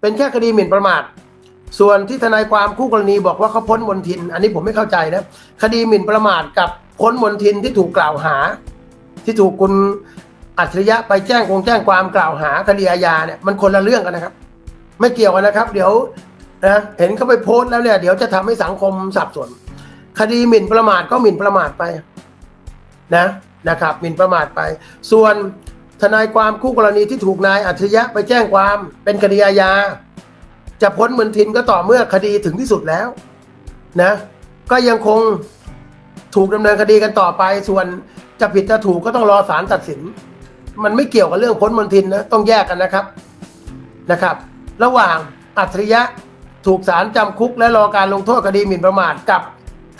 เป็นแค่คดีหมิ่นประมาท ส่วนที่ทนายความคู่กรณีบอกว่าเขาพ้นมนทิน อันนี้ผมไม่เข้าใจนะ คดีหมิ่นประมาทกับพ้นมนทินที่ถูกกล่าวหา ที่ถูกคุณอัจฉริยะไปแจ้งคงแจ้งความกล่าวหาคดีอาญาเนี่ยมันคนละเรื่องกันนะครับ ไม่เกี่ยวกันนะครับ เดี๋ยวนะเห็นเขาไปโพสต์แล้วเนี่ยเดี๋ยวจะทำให้สังคมสับสน คดีหมิ่นประมาทก็หมิ่นประมาทไปนะนะครับหมิ่นประมาทไป ส่วน ทนายความคู่กรณีที่ถูกนายอัจฉริยะไปแจ้งความเป็นคดีอาญาจะพ้นมนทินก็ต่อเมื่อคดีถึงที่สุดแล้วนะก็ยังคงถูกดำเนินคดีกันต่อไป ส่วนจะผิดจะถูกก็ต้องรอศาลตัดสิน มันไม่เกี่ยวกับเรื่องพ้นมนทินนะต้องแยกกันนะครับนะครับ ระหว่างอัจฉริยะถูกศาลจำคุก และรอการลงโทษคดีหมิ่นประมาทกับ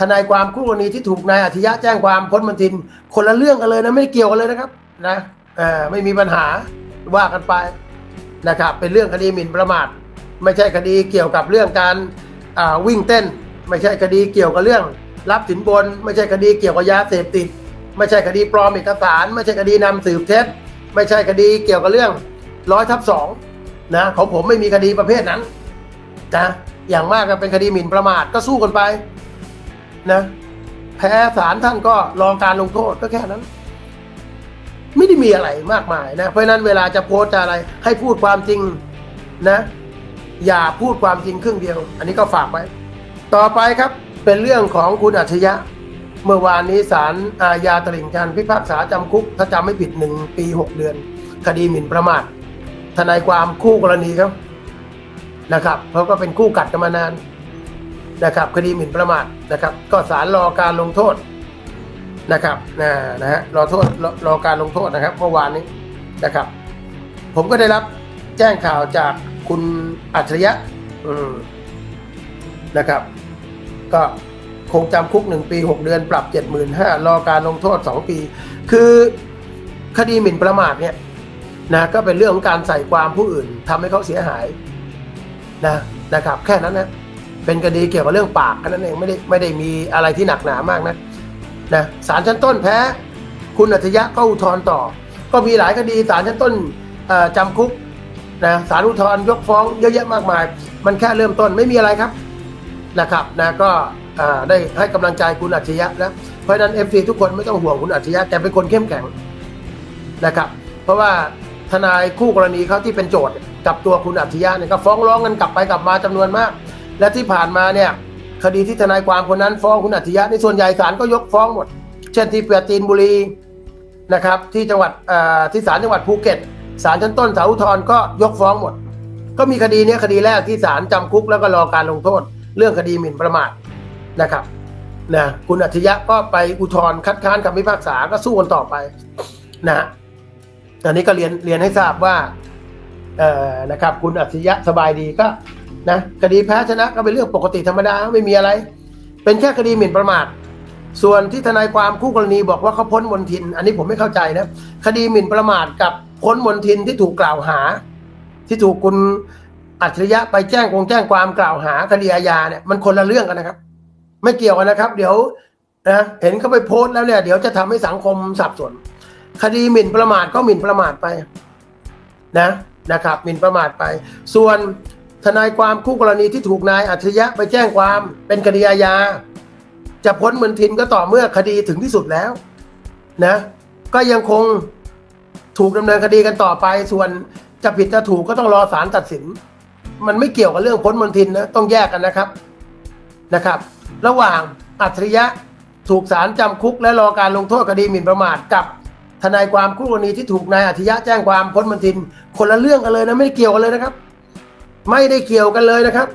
ทนายความคู่กรณีที่ถูกนายอัจฉริยะแจ้งความพ้นมนทิน คนละเรื่องกันเลยนะไม่เกี่ยวกันเลยนะครับนะ อ่อไม่มีปัญหาว่ากันไปนะครับเป็นเรื่องคดีหมิ่นประมาท ไม่ใช่คดีเกี่ยวกับเรื่องการวิ่งเต้น ไม่ใช่คดีเกี่ยวกับเรื่อง รับสินบน ไม่ใช่คดีเกี่ยวกับยาเสพติด ไม่ใช่คดีปลอมเอกสาร ไม่ใช่คดีนำสืบเท็จ ไม่ใช่คดีเกี่ยวกับเรื่องร้อยทับสองนะของผมไม่มีคดีประเภทนั้นนะอย่างมากก็เป็นคดีหมิ่นประมาทก็สู้กันไปนะแพ้ศาลท่านก็รอการลงโทษก็แค่นั้น ไม่ได้มีอะไรมากมายนะ เพราะนั้นเวลาจะโพสจะอะไรให้พูดความจริงนะ อย่าพูดความจริงครึ่งเดียว อันนี้ก็ฝากไว้ ต่อไปครับเป็นเรื่องของคุณอัจฉริยะ เมื่อวานนี้ศาลอาญาตลิ่งชันพิพากษาจำคุก ถ้าจำไม่ผิดหนึ่งปีหกเดือน คดีหมิ่นประมาททนายความคู่กรณีเขานะครับเขาก็เป็นคู่กัดกันมานานนะครับ คดีหมิ่นประมาทนะครับ ก็ศาลรอการลงโทษ นะครับนะนะฮะรอโทษรอรอการลงโทษนะครับเมื่อวานนี้นะครับ ผมก็ได้รับแจ้งข่าวจากคุณอัจฉริยะนะครับ ก็คงจำคุกหนึ่งปีหกเดือนปรับเจ็ดหมื่นห้ารอการลงโทษสองปี คือคดีหมิ่นประมาทเนี่ยนะก็เป็นเรื่องของการใส่ความผู้อื่นทำให้เขาเสียหายนะนะครับ แค่นั้นนะเป็นคดีเกี่ยวกับเรื่องปากแค่นั้นเองไม่ได้ไม่ได้มีอะไรที่หนักหนามากนะ นะศาลชั้นต้นแพ้ คุณอัจฉริยะก็อุทธรณ์ต่อ ก็มีหลายคดีศาลชั้นต้นจำคุกนะศาลอุทธรณ์ยกฟ้องเยอะแยะมากมาย มันแค่เริ่มต้นไม่มีอะไรครับนะครับนะก็ได้ให้กำลังใจคุณอัจฉริยะแล้วเพราะฉะนั้นเอฟซีทุกคนไม่ต้องห่วงคุณอัจฉริยะแกเป็นคนเข้มแข็งนะครับ เพราะว่าทนายคู่กรณีเขาที่เป็นโจทย์กับตัวคุณอัจฉริยะเนี่ยก็ฟ้องร้องกันกลับไปกลับมาจำนวนมาก และที่ผ่านมาเนี่ย คดีที่ทนายความคนนั้นฟ้องคุณอัจฉริยะในส่วนใหญ่ศาลก็ยกฟ้องหมด เช่นที่เปียตีนบุรีนะครับ ที่จังหวัดที่ศาลจังหวัดภูเก็ตศาลชั้นต้นศาลอุทธรณ์ก็ยกฟ้องหมด ก็มีคดีนี้คดีแรกที่ศาลจำคุกแล้วก็รอการลงโทษ เรื่องคดีหมิ่นประมาทนะครับนะคุณอัจฉริยะก็ไปอุทธรณ์คัดค้านคำพิพากษาก็สู้กันต่อไปนะฮะอันนี้ก็เรียนเรียนให้ทราบว่าเอ่อนะครับ คุณอัจฉริยะสบายดีก็ นะคดีแพ้ชนะก็เป็นเรื่องปกติธรรมดาไม่มีอะไร เป็นแค่คดีหมิ่นประมาท ส่วนที่ทนายความคู่กรณีบอกว่าเขาพ้นมนทิน อันนี้ผมไม่เข้าใจนะคดีหมิ่นประมาทกับพ้นมนทินที่ถูกกล่าวหา ที่ถูกคุณอัจฉริยะไปแจ้งคงแจ้งความกล่าวหาคดีอาญาเนี่ยมันคนละเรื่องกันนะครับ ไม่เกี่ยวกันนะครับ เดี๋ยวนะเห็นเขาไปโพสต์แล้วเนี่ยเดี๋ยวจะทำให้สังคมสับสนคดีหมิ่นประมาทก็หมิ่นประมาทไปนะนะครับหมิ่นประมาทไป ส่วน ทนายความคู่กรณีที่ถูกนายอัจฉริยะไปแจ้งความเป็นคดีอาญาจะพ้นมนทินก็ต่อเมื่อคดีถึงที่สุดแล้วนะ ก็ยังคงถูกดำเนินคดีกันต่อไป ส่วนจะผิดจะถูกก็ต้องรอศาลตัดสิน มันไม่เกี่ยวกับเรื่องพ้นมนทินนะต้องแยกกันนะครับนะครับ ระหว่างอัจฉริยะถูกศาลจำคุกและรอการลงโทษคดีหมิ่นประมาทกับทนายความคู่กรณีที่ถูกนายอัจฉริยะแจ้งความพ้นมนทิน คนละเรื่องกันเลยนะไม่เกี่ยวกันเลยนะครับ ไม่ได้เกี่ยวกันเลยนะครับ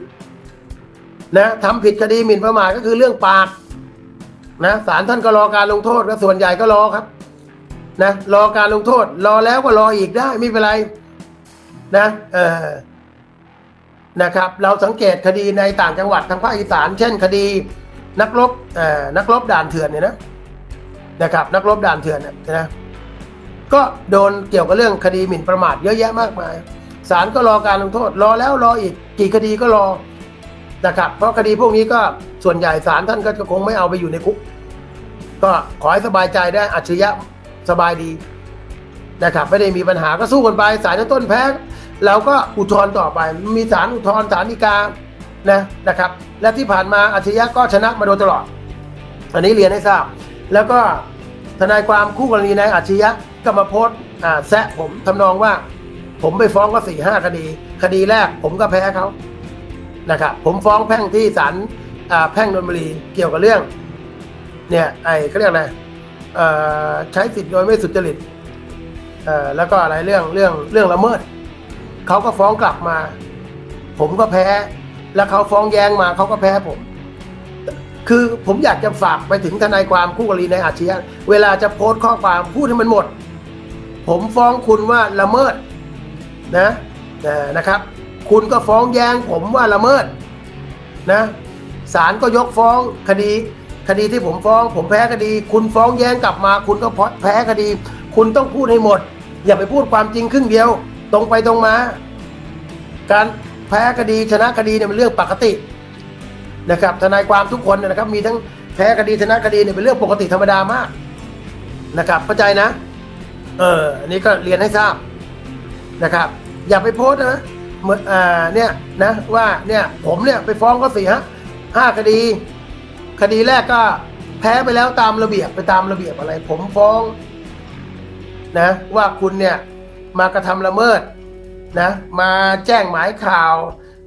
นะทำผิดคดีหมิ่นประมาทก็คือเรื่องปาก นะศาลท่านก็รอการลงโทษก็ส่วนใหญ่ก็รอครับ นะรอการลงโทษ รอแล้วก็รออีกได้ไม่เป็นไร นะเออนะครับ เราสังเกตคดีในต่างจังหวัดทางภาคอีสาน เช่น คดี นักรบเอ่อนักรบด่านเถื่อนเนี่ยนะนะครับ นักรบด่านเถื่อนเนี่ยนะก็โดนเกี่ยวกับเรื่องคดีหมิ่นประมาทเยอะแยะมากมาย ศาลก็รอการลงโทษ รอแล้วรออีกกี่คดีก็รอนะครับเพราะคดีพวกนี้ก็ส่วนใหญ่ศาลท่านก็คงไม่เอาไปอยู่ในคุก ก็ขอให้สบายใจได้อัจฉริยะสบายดีนะครับไม่ได้มีปัญหาก็สู้กันไปศาลต้นแพ้เราก็อุทธรณ์ต่อไป มีศาลอุทธรณ์ศาลฎีกานะนะครับ และที่ผ่านมาอาชญะก็ชนะมาโดยตลอด อันนี้เรียนให้ทราบ แล้วก็ทนายความคู่กรณีนายอาชญะก็มาโพสต์แซะผมทำนองว่า ผมไปฟ้องก็สี่ห้าคดี คดีแรกผมก็แพ้เขานะครับผมฟ้องแพ่งที่ศาลแพ่งนนทบุรีเกี่ยวกับเรื่อง เนี่ยไอ้เขาเรียกอะไรใช้สิทธิ์โดยไม่สุจริตแล้วก็อะไรเรื่องเรื่องเรื่องละเมิดเขาก็ฟ้องกลับมา ผมก็แพ้ แล้วเขาฟ้องแย้งมาเขาก็แพ้ผม คือผมอยากจะฝากไปถึงทนายความคู่กรณีในอาชีพเวลาจะโพสต์ข้อความพูดให้มันหมด ผมฟ้องคุณว่าละเมิด นะเอ่อนะครับ คุณก็ฟ้องแย้งผมว่าละเมิดนะศาลก็ยกฟ้องคดี คดีที่ผมฟ้อง ผมแพ้คดี คุณฟ้องแย้งกลับมา คุณก็แพ้คดี คุณต้องพูดให้หมด อย่าไปพูดความจริงครึ่งเดียว ตรงไปตรงมา การแพ้คดีชนะคดีเนี่ยเป็นเรื่องปกตินะครับทนายความทุกคนนยนะครับ มีทั้งแพ้คดีชนะคดีเนี่ยเป็นเรื่องปกติธรรมดามากนะครับเข้าใจนะ เอออันนี้ก็เรียนให้ทราบ นะครับ อย่าไปโพสนะเหมือนอ่าเนี่ยนะว่าเนี่ยผมเนี่ยไปฟ้องเขาสี่ฮะห้าคดี คดีแรกก็แพ้ไปแล้วตามระเบียบไปตามระเบียบอะไร ผมฟ้องนะว่าคุณเนี่ยมากระทำละเมิดนะมาแจ้งหมายข่าว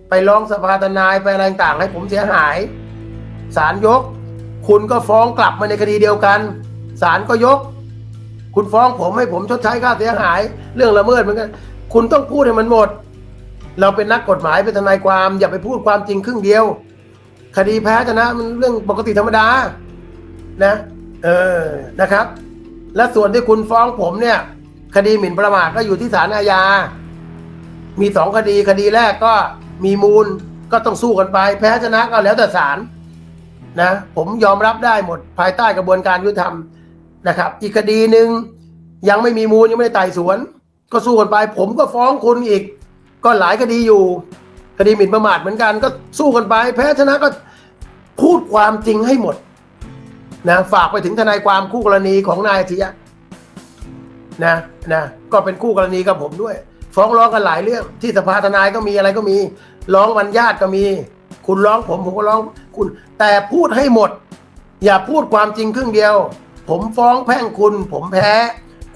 ไปร้องสภาทนายไปอะไรต่างให้ผมเสียหายศาลยก คุณก็ฟ้องกลับมาในคดีเดียวกันศาลก็ยก คุณฟ้องผมให้ผมชดใช้ค่าเสียหาย เรื่องละเมิดเหมือนกัน คุณต้องพูดให้มันหมด เราเป็นนักกฎหมายเป็นทนายความ อย่าไปพูดความจริงครึ่งเดียว คดีแพ้ชนะมันเรื่องปกติธรรมดา นะ เออนะครับ และส่วนที่คุณฟ้องผมเนี่ย คดีหมิ่นประมาทก็อยู่ที่ศาลอาญา มีสองคดีคดีแรกก็มีมูลก็ต้องสู้กันไป แพ้ชนะก็แล้วแต่ศาลนะผมยอมรับได้หมดภายใต้กระบวนการยุติธรรมนะครับ อีกคดีหนึ่งยังไม่มีมูลยังไม่ได้ไต่สวน ก็สู้กันไป ผมก็ฟ้องคุณอีก ก็หลายคดีอยู่ คดีหมิ่นประมาทเหมือนกัน ก็สู้กันไป แพ้ชนะก็พูดความจริงให้หมดนะฝากไปถึงทนายความคู่กรณีของนายอาชียะนะนะก็เป็นคู่กรณีกับผมด้วย ฟ้องร้องกันหลายเรื่อง ที่สภาทนายก็มีอะไรก็มี ร้องวันญาติก็มี คุณร้องผมผมก็ร้องคุณ แต่พูดให้หมด อย่าพูดความจริงครึ่งเดียว ผมฟ้องแพ่งคุณ ผมแพ้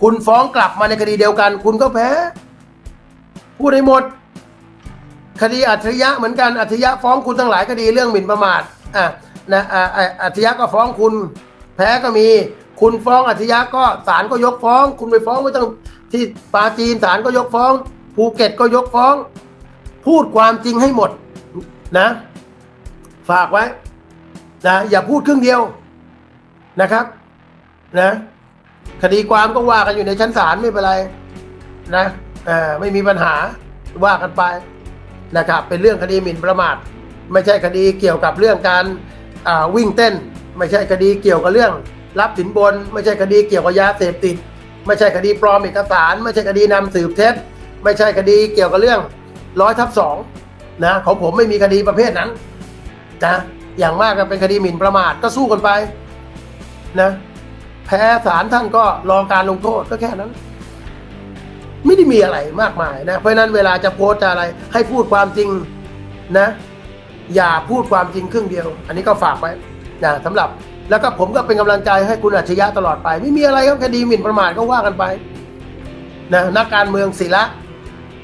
คุณฟ้องกลับมาในคดีเดียวกัน คุณก็แพ้ พูดให้หมด คดีอัจฉริยะเหมือนกันอัจฉริยะฟ้องคุณทั้งหลายคดีเรื่องหมิ่นประมาทอะนะอ่าอ่าอัจฉริยะก็ฟ้องคุณแพ้ก็มี คุณฟ้องอัจฉริยะก็ศาลก็ยกฟ้อง คุณไปฟ้องไว้ตั้งที่ปาจีนศาลก็ยกฟ้อง ภูเก็ตก็ยกฟ้อง พูดความจริงให้หมดนะ ฝากไว้นะอย่าพูดครึ่งเดียวนะครับนะ คดีความก็ว่ากันอยู่ในชั้นศาลไม่เป็นไรนะไม่มีปัญหาว่ากันไปนะครับ เป็นเรื่องคดีหมิ่นประมาท ไม่ใช่คดีเกี่ยวกับเรื่องการวิ่งเต้น ไม่ใช่คดีเกี่ยวกับเรื่องรับสินบน ไม่ใช่คดีเกี่ยวกับยาเสพติด ไม่ใช่คดีปลอมเอกสาร ไม่ใช่คดีนำสืบเท็จ ไม่ใช่คดีเกี่ยวกับเรื่องร้อยทับสองนะของผมไม่มีคดีประเภทนั้นนะอย่างมากก็เป็นคดีหมิ่นประมาทก็สู้กันไปนะ แพ้ศาลท่านก็รอการลงโทษก็แค่นั้น ไม่ได้มีอะไรมากมายนะเพราะนั้นเวลาจะโพสต์จะอะไร ให้พูดความจริงนะ อย่าพูดความจริงครึ่งเดียว อันนี้ก็ฝากไว้นะสำหรับแล้วก็ผมก็เป็นกำลังใจให้คุณอัจฉริยะตลอดไป ไม่มีอะไรครับคดีหมิ่นประมาทก็ว่ากันไปนะนักการเมืองศิระ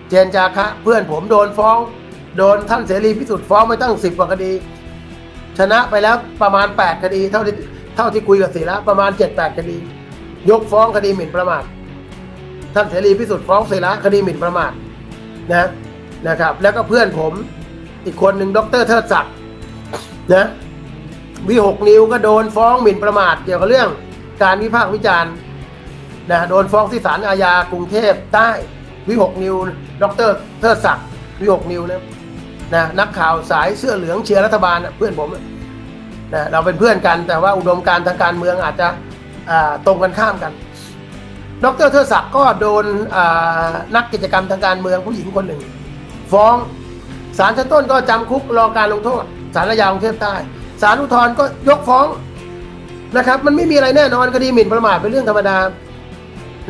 เจนจาคะ เพื่อนผมโดนฟ้อง โดนท่านเสรีพิสุทธิ์ฟ้องไปตั้งสิบกว่าคดี ชนะไปแล้วประมาณ 8 คดีเท่าที่ เท่าที่คุยกับศิระประมาณ 7-8 คดี ยกฟ้องคดีหมิ่นประมาทท่านเสรีพิสุทธิ์ฟ้องศิระคดีหมิ่นประมาทนะนะครับ แล้วก็เพื่อนผมอีกคนหนึ่งดรเทิดศักดิ์นะวิหกนิ้วก็โดนฟ้องหมิ่นประมาท เกี่ยวกับเรื่องการวิพากษ์วิจารณ์นะโดนฟ้องที่ศาลอาญากรุงเทพใต้วิหกนิ้วดรเทิดศักดิ์วิหกนิ้วนะนะนักข่าวสายเสื้อเหลืองเชียร์รัฐบาลน่ะเพื่อนผม นะเราเป็นเพื่อนกัน แต่ว่าอุดมการทางการเมืองอาจจะตรงกันข้ามกัน ดรเทิดศักดิ์ก็โดนนักกิจกรรมทางการเมืองผู้หญิงคนหนึ่ง ฟ้องศาลชั้นต้นก็จำคุกรอการลงโทษศาลอาญากรุงเทพใต้ศาลอุทธรณ์ก็ยกฟ้องนะครับ มันไม่มีอะไรแน่นอนคดีหมิ่นประมาทเป็นเรื่องธรรมดา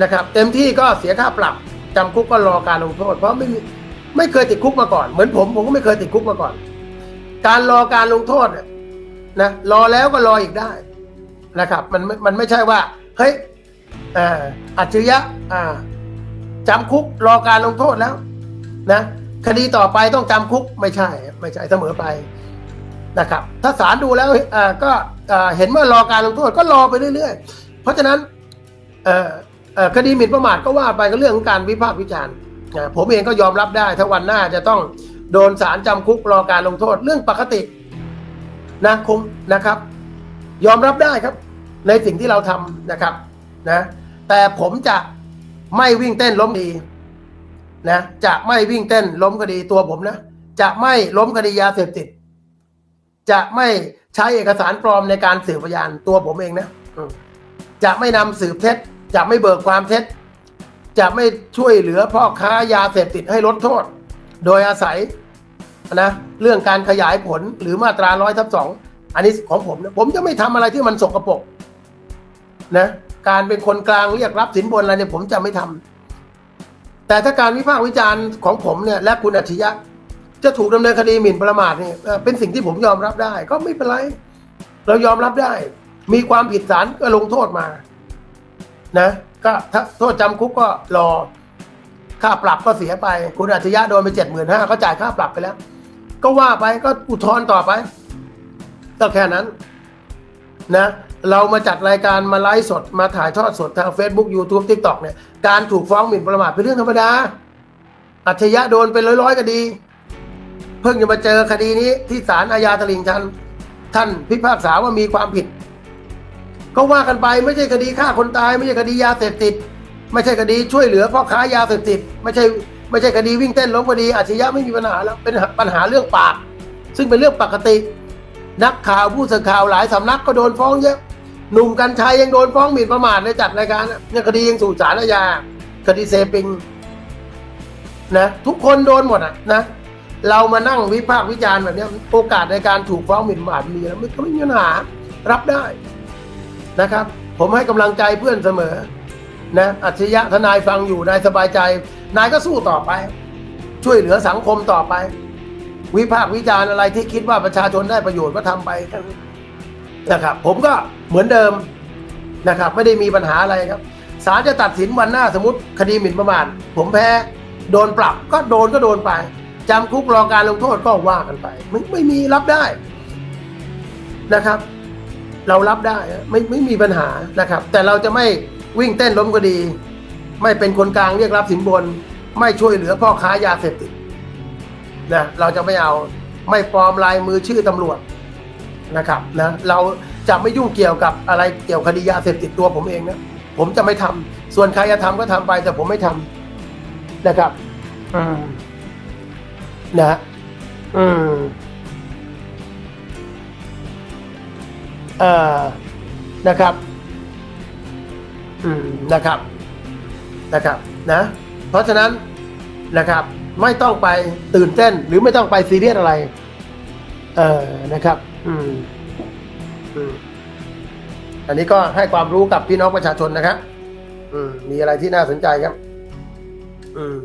นะครับ เต็มที่ก็เสียค่าปรับจำคุกก็รอการลงโทษ เพราะไม่ไม่เคยติดคุกมาก่อน เหมือนผมผมก็ไม่เคยติดคุกมาก่อน การรอการลงโทษ นะรอแล้วก็รออีกได้นะครับ มันมันไม่ใช่ว่าเฮ้ยอัจฉริยะจำคุกรอการลงโทษแล้วนะคดีต่อไปต้องจำคุกไม่ใช่ ไม่ใช่เสมอไปนะครับ ถ้าศาลดูแล้วก็เห็นว่ารอการลงโทษก็รอไปเรื่อยๆ เพราะฉะนั้นคดีหมิ่นประมาทก็ว่าไปก็เรื่องของการวิพากษ์วิจารณ์ผมเองก็ยอมรับได้ ถ้าวันหน้าจะต้องโดนศาลจำคุกรอการลงโทษเรื่องปกติ นะคงนะครับ ยอมรับได้ครับ ในสิ่งที่เราทำนะครับนะแต่ผมจะไม่วิ่งเต้นล้มดีนะจะไม่วิ่งเต้นล้มคดีตัวผมนะ จะไม่ล้มคดียาเสพติด จะไม่ใช้เอกสารปลอมในการสืบพยานตัวผมเองนะจะไม่นำสืบเท็จ จะไม่เบิกความเท็จ จะไม่ช่วยเหลือพ่อค้ายาเสพติดให้ลดโทษ โดยอาศัย นะเรื่องการขยายผลหรือมาตราร้อยทับสองอันนี้ของผมนะผมจะไม่ทำอะไรที่มันสกปรกนะการเป็นคนกลางเรียกรับสินบนอะไรเนี่ยผมจะไม่ทำแต่ถ้าการวิพากษ์วิจารณ์ของผมเนี่ยและคุณอัจฉริยะ จะถูกดำเนินคดีหมิ่นประมาทเนี่ยเป็นสิ่งที่ผมยอมรับได้ ก็ไม่เป็นไร เรายอมรับได้ มีความผิดศาลก็ลงโทษมา นะก็ถ้าโทษจำคุกก็รอค่าปรับก็เสียไป คุณอัจฉริยะโดนไปเจ็ดหมื่นห้าก็จ่ายค่าปรับไปแล้ว ก็ว่าไปก็อุทธรณ์ต่อไปก็แค่นั้นนะเรามาจัดรายการมาไลฟ์สดมาถ่ายทอดสดทาง Facebook YouTube TikTok เนี่ยการถูกฟ้องหมิ่นประมาทเป็นเรื่องธรรมดา อัจฉริยะโดนไปร้อยๆคดี เพิ่งจะมาเจอคดีนี้ที่ศาลอาญาตลิ่งชัน ท่านพิพากษาว่ามีความผิด ก็ว่ากันไปไม่ใช่คดีฆ่าคนตาย ไม่ใช่คดียาเสพติด ไม่ใช่คดีช่วยเหลือพ่อค้ายาเสพติด ไม่ใช่ ไม่ใช่คดีวิ่งเต้นล้มคดีอัจฉริยะไม่มีปัญหาแล้วเป็นปัญหาเรื่องปาก ซึ่งเป็นเรื่องปกติ นักข่าวผู้สื่อข่าวหลายสำนักก็โดนฟ้องเยอะหนุ่มกัญชัยยังโดนฟ้องหมิ่นประมาทเลยจัดรายการเนี่ยคดียังสู่ศาลอาญาคดีเซปิงนะทุกคนโดนหมดอะนะเรามานั่งวิพากษ์วิจารณ์แบบนี้โอกาสในการถูกฟ้องหมิ่นประมาทมีแล้วไม่ก็ไม่มีปัญหารับได้นะครับ ผมให้กำลังใจเพื่อนเสมอ นะอัจฉริยะทนายฟังอยู่นายสบายใจ นายก็สู้ต่อไป ช่วยเหลือสังคมต่อไป วิพากษ์วิจารณ์อะไรที่คิดว่าประชาชนได้ประโยชน์ก็ทำไปนะครับ ผมก็เหมือนเดิมนะครับ ไม่ได้มีปัญหาอะไรครับศาลจะตัดสินวันหน้าสมมติคดีหมิ่นประมาทผมแพ้โดนปรับก็โดนก็โดนไปจำคุกรอการลงโทษก็ว่ากันไปไม่ไม่มีรับได้นะครับ เรารับได้ไม่ไม่มีปัญหานะครับ แต่เราจะไม่ วิ่งเต้นล้มคดี ไม่เป็นคนกลางเรียกรับสินบน ไม่ช่วยเหลือพ่อค้ายาเสพติดนะเราจะไม่เอาไม่ปลอมลายมือชื่อตำรวจนะครับนะเราจะไม่ยุ่งเกี่ยวกับอะไรเกี่ยวคดียาเสพติดตัวผมเองนะผมจะไม่ทำส่วนใครจะทำก็ทำไปแต่ผมไม่ทำนะครับ อืมนะอืมเอ่อนะครับ อืมนะครับนะครับนะเพราะฉะนั้นนะครับไม่ต้องไปตื่นเต้นหรือไม่ต้องไปซีเรียสอะไร เอ่อนะครับ อืมอืมอันนี้ก็ให้ความรู้กับพี่น้องประชาชนนะครับอืมมีอะไรที่น่าสนใจครับ อืม